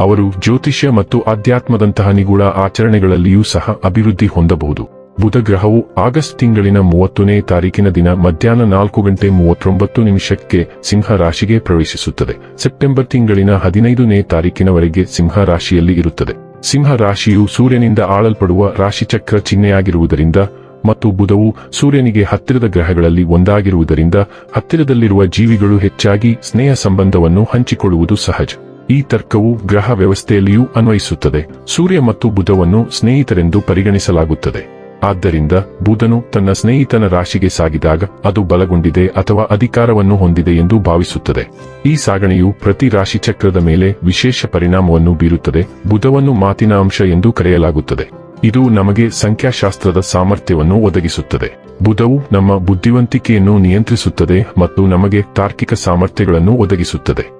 ಅವರು ಜ್ಯೋತಿಷ್ಯ ಮತ್ತು ಆಧ್ಯಾತ್ಮದಂತಹ ನಿಗೂಢ ಆಚರಣೆಗಳಲ್ಲಿಯೂ ಸಹ ಅಭಿವೃದ್ಧಿ ಹೊಂದಬಹುದು. ಬುಧ ಗ್ರಹವು ಆಗಸ್ಟ್ ತಿಂಗಳಿನ ಮೂವತ್ತನೇ ತಾರೀಕಿನ ದಿನ ಮಧ್ಯಾಹ್ನ ನಾಲ್ಕು ಗಂಟೆ ಮೂವತ್ತೊಂಬತ್ತು ನಿಮಿಷಕ್ಕೆ ಸಿಂಹ ರಾಶಿಗೆ ಪ್ರವೇಶಿಸುತ್ತದೆ. ಸೆಪ್ಟೆಂಬರ್ ತಿಂಗಳಿನ ಹದಿನೈದನೇ ತಾರೀಕಿನವರೆಗೆ ಸಿಂಹ ರಾಶಿಯಲ್ಲಿ ಇರುತ್ತದೆ. ಸಿಂಹ ರಾಶಿಯು ಸೂರ್ಯನಿಂದ ಆಳಲ್ಪಡುವ ರಾಶಿಚಕ್ರ ಚಿಹ್ನೆಯಾಗಿರುವುದರಿಂದ ಮತ್ತು ಬುಧವು ಸೂರ್ಯನಿಗೆ ಹತ್ತಿರದ ಗ್ರಹಗಳಲ್ಲಿ ಒಂದಾಗಿರುವುದರಿಂದ ಹತ್ತಿರದಲ್ಲಿರುವ ಜೀವಿಗಳು ಹೆಚ್ಚಾಗಿ ಸ್ನೇಹ ಸಂಬಂಧವನ್ನು ಹಂಚಿಕೊಳ್ಳುವುದು ಸಹಜ. ಈ ತರ್ಕವು ಗ್ರಹ ವ್ಯವಸ್ಥೆಯಲ್ಲಿಯೂ ಅನ್ವಯಿಸುತ್ತದೆ. ಸೂರ್ಯ ಮತ್ತು ಬುಧವನ್ನು ಸ್ನೇಹಿತರೆಂದು ಪರಿಗಣಿಸಲಾಗುತ್ತದೆ. ಆದ್ದರಿಂದ ಬುಧನು ತನ್ನ ಸ್ನೇಹಿತನ ರಾಶಿಗೆ ಸಾಗಿದಾಗ ಅದು ಬಲಗೊಂಡಿದೆ ಅಥವಾ ಅಧಿಕಾರವನ್ನು ಹೊಂದಿದೆ ಎಂದು ಭಾವಿಸುತ್ತದೆ. ಈ ಸಾಗಣೆಯು ಪ್ರತಿ ರಾಶಿಚಕ್ರದ ಮೇಲೆ ವಿಶೇಷ ಪರಿಣಾಮವನ್ನು ಬೀರುತ್ತದೆ. ಬುಧವನ್ನು ಮಾತಿನ ಅಂಶ ಎಂದು ಕರೆಯಲಾಗುತ್ತದೆ. ಇದು ನಮಗೆ ಸಂಖ್ಯಾಶಾಸ್ತ್ರದ ಸಾಮರ್ಥ್ಯವನ್ನು ಒದಗಿಸುತ್ತದೆ. ಬುಧವು ನಮ್ಮ ಬುದ್ಧಿವಂತಿಕೆಯನ್ನು ನಿಯಂತ್ರಿಸುತ್ತದೆ ಮತ್ತು ನಮಗೆ ತಾರ್ಕಿಕ ಸಾಮರ್ಥ್ಯಗಳನ್ನು ಒದಗಿಸುತ್ತದೆ.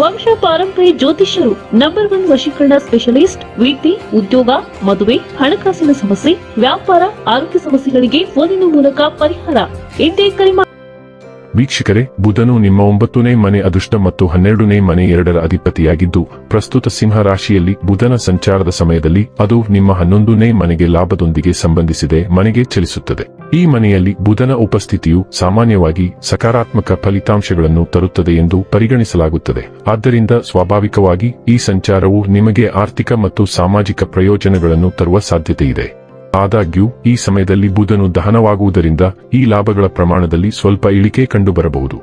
ವಂಶ ಪಾರಂಪರಿ ಜ್ಯೋತಿಷ್ಯರು ನಂಬರ್ ಒನ್ ವಶೀಕರಣ ಸ್ಪೆಷಲಿಸ್ಟ್ ವೃತ್ತಿ ಉದ್ಯೋಗ, ಮದುವೆ, ಹಣಕಾಸಿನ ಸಮಸ್ಯೆ, ವ್ಯಾಪಾರ, ಆರೋಗ್ಯ ಸಮಸ್ಯೆಗಳಿಗೆ ಫೋನಿನ ಮೂಲಕ ಪರಿಹಾರ ಇಂದೇ ಕರೆ. ವೀಕ್ಷಕರೇ, ಬುಧನು ನಿಮ್ಮ ಒಂಬತ್ತನೇ ಮನೆ ಅದೃಷ್ಟ ಮತ್ತು ಹನ್ನೆರಡನೇ ಮನೆ ಎರಡರ ಅಧಿಪತಿಯಾಗಿದ್ದು, ಪ್ರಸ್ತುತ ಸಿಂಹ ರಾಶಿಯಲ್ಲಿ ಬುಧನ ಸಂಚಾರದ ಸಮಯದಲ್ಲಿ ಅದು ನಿಮ್ಮ ಹನ್ನೊಂದನೇ ಮನೆಗೆ ಲಾಭದೊಂದಿಗೆ ಸಂಬಂಧಿಸಿದೆ, ಮನೆಗೆ ಚಲಿಸುತ್ತದೆ. ಈ ಮನೆಯಲ್ಲಿ ಬುಧನ ಉಪಸ್ಥಿತಿಯು ಸಾಮಾನ್ಯವಾಗಿ ಸಕಾರಾತ್ಮಕ ಫಲಿತಾಂಶಗಳನ್ನು ತರುತ್ತದೆ ಎಂದು ಪರಿಗಣಿಸಲಾಗುತ್ತದೆ. ಆದ್ದರಿಂದ ಸ್ವಾಭಾವಿಕವಾಗಿ ಈ ಸಂಚಾರವು ನಿಮಗೆ ಆರ್ಥಿಕ ಮತ್ತು ಸಾಮಾಜಿಕ ಪ್ರಯೋಜನಗಳನ್ನು ತರುವ ಸಾಧ್ಯತೆಯಿದೆ. ಆದಾಗ್ಯೂ, ಈ ಸಮಯದಲ್ಲಿ ಬುಧನು ದಹನವಾಗುವುದರಿಂದ ಈ ಲಾಭಗಳ ಪ್ರಮಾಣದಲ್ಲಿ ಸ್ವಲ್ಪ ಇಳಿಕೆ ಕಂಡುಬರಬಹುದು.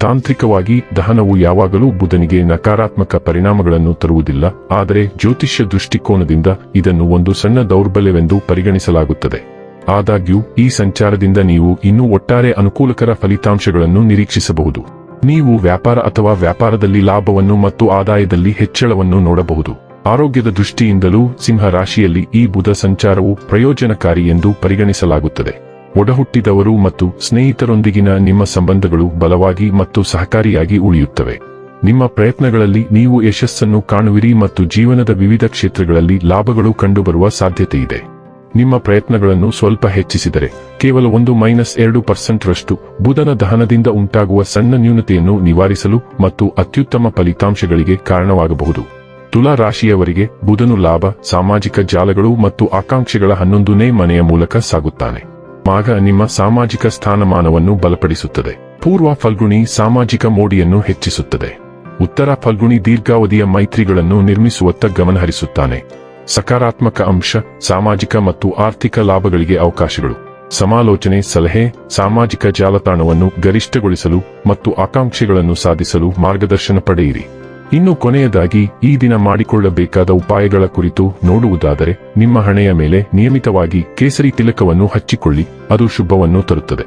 ತಾಂತ್ರಿಕವಾಗಿ, ದಹನವು ಯಾವಾಗಲೂ ಬುಧನಿಗೆ ನಕಾರಾತ್ಮಕ ಪರಿಣಾಮಗಳನ್ನು ತರುವುದಿಲ್ಲ, ಆದರೆ ಜ್ಯೋತಿಷ್ಯ ದೃಷ್ಟಿಕೋನದಿಂದ ಇದನ್ನು ಒಂದು ಸಣ್ಣ ದೌರ್ಬಲ್ಯವೆಂದು ಪರಿಗಣಿಸಲಾಗುತ್ತದೆ. ಆದಾಗ್ಯೂ, ಈ ಸಂಚಾರದಿಂದ ನೀವು ಇನ್ನೂ ಒಟ್ಟಾರೆ ಅನುಕೂಲಕರ ಫಲಿತಾಂಶಗಳನ್ನು ನಿರೀಕ್ಷಿಸಬಹುದು. ನೀವು ವ್ಯಾಪಾರ ಅಥವಾ ವ್ಯಾಪಾರದಲ್ಲಿ ಲಾಭವನ್ನು ಮತ್ತು ಆದಾಯದಲ್ಲಿ ಹೆಚ್ಚಳವನ್ನು ನೋಡಬಹುದು. ಆರೋಗ್ಯದ ದೃಷ್ಟಿಯಿಂದಲೂ ಸಿಂಹ ರಾಶಿಯಲ್ಲಿ ಈ ಬುಧ ಸಂಚಾರವು ಪ್ರಯೋಜನಕಾರಿ ಎಂದು ಪರಿಗಣಿಸಲಾಗುತ್ತದೆ. ಒಡಹುಟ್ಟಿದವರು ಮತ್ತು ಸ್ನೇಹಿತರೊಂದಿಗಿನ ನಿಮ್ಮ ಸಂಬಂಧಗಳು ಬಲವಾಗಿ ಮತ್ತು ಸಹಕಾರಿಯಾಗಿ ಉಳಿಯುತ್ತವೆ. ನಿಮ್ಮ ಪ್ರಯತ್ನಗಳಲ್ಲಿ ನೀವು ಯಶಸ್ಸನ್ನು ಕಾಣುವಿರಿ ಮತ್ತು ಜೀವನದ ವಿವಿಧ ಕ್ಷೇತ್ರಗಳಲ್ಲಿ ಲಾಭಗಳು ಕಂಡುಬರುವ ಸಾಧ್ಯತೆಯಿದೆ. ನಿಮ್ಮ ಪ್ರಯತ್ನಗಳನ್ನು ಸ್ವಲ್ಪ ಹೆಚ್ಚಿಸಿದರೆ ಕೇವಲ ಒಂದು ಮೈನಸ್ ಎರಡು ಪರ್ಸೆಂಟ್ ರಷ್ಟು ಬುಧನ ದಹನದಿಂದ ಉಂಟಾಗುವ ಸಣ್ಣ ನ್ಯೂನತೆಯನ್ನು ನಿವಾರಿಸಲು ಮತ್ತು ಅತ್ಯುತ್ತಮ ಫಲಿತಾಂಶಗಳಿಗೆ ಕಾರಣವಾಗಬಹುದು. ತುಲಾ ರಾಶಿಯವರಿಗೆ ಬುಧನು ಲಾಭ, ಸಾಮಾಜಿಕ ಜಾಲಗಳು ಮತ್ತು ಆಕಾಂಕ್ಷೆಗಳ ಹನ್ನೊಂದನೇ ಮನೆಯ ಮೂಲಕ ಸಾಗುತ್ತಾನೆ. ಮಾಘ ನಿಮ್ಮ ಸಾಮಾಜಿಕ ಸ್ಥಾನಮಾನವನ್ನು ಬಲಪಡಿಸುತ್ತದೆ. ಪೂರ್ವ ಫಲ್ಗುಣಿ ಸಾಮಾಜಿಕ ಮೋಡಿಯನ್ನು ಹೆಚ್ಚಿಸುತ್ತದೆ. ಉತ್ತರ ಫಲ್ಗುಣಿ ದೀರ್ಘಾವಧಿಯ ಮೈತ್ರಿಗಳನ್ನು ನಿರ್ಮಿಸುವತ್ತ ಗಮನಹರಿಸುತ್ತಾನೆ. ಸಕಾರಾತ್ಮಕ ಅಂಶ, ಸಾಮಾಜಿಕ ಮತ್ತು ಆರ್ಥಿಕ ಲಾಭಗಳಿಗೆ ಅವಕಾಶಗಳು. ಸಮಾಲೋಚನೆ, ಸಲಹೆ, ಸಾಮಾಜಿಕ ಜಾಲತಾಣವನ್ನು ಗರಿಷ್ಠಗೊಳಿಸಲು ಮತ್ತು ಆಕಾಂಕ್ಷೆಗಳನ್ನು ಸಾಧಿಸಲು ಮಾರ್ಗದರ್ಶನ ಪಡೆಯಿರಿ. ಇನ್ನು ಕೊನೆಯದಾಗಿ ಈ ದಿನ ಮಾಡಿಕೊಳ್ಳಬೇಕಾದ ಉಪಾಯಗಳ ಕುರಿತು ನೋಡುವುದಾದರೆ, ನಿಮ್ಮ ಹಣೆಯ ಮೇಲೆ ನಿಯಮಿತವಾಗಿ ಕೇಸರಿ ತಿಲಕವನ್ನು ಹಚ್ಚಿಕೊಳ್ಳಿ, ಅದು ಶುಭವನ್ನು ತರುತ್ತದೆ.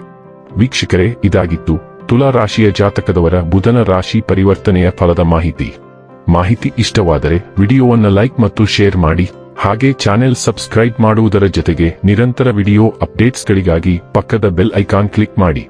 ವೀಕ್ಷಕರೇ, ಇದಾಗಿತ್ತು ತುಲಾ ರಾಶಿಯ ಜಾತಕದವರ ಬುಧನ ರಾಶಿ ಪರಿವರ್ತನೆಯ ಫಲದ ಮಾಹಿತಿ. ಮಾಹಿತಿ ಇಷ್ಟವಾದರೆ ವಿಡಿಯೋವನ್ನು ಲೈಕ್ ಮತ್ತು ಶೇರ್ ಮಾಡಿ, ಹಾಗೆ ಚಾನೆಲ್ ಸಬ್ಸ್ಕ್ರೈಬ್ ಮಾಡುವುದರ ಜೊತೆಗೆ ನಿರಂತರ ವಿಡಿಯೋ ಅಪ್ಡೇಟ್ಸ್ಗಳಿಗಾಗಿ ಪಕ್ಕದ ಬೆಲ್ ಐಕಾನ್ ಕ್ಲಿಕ್ ಮಾಡಿ.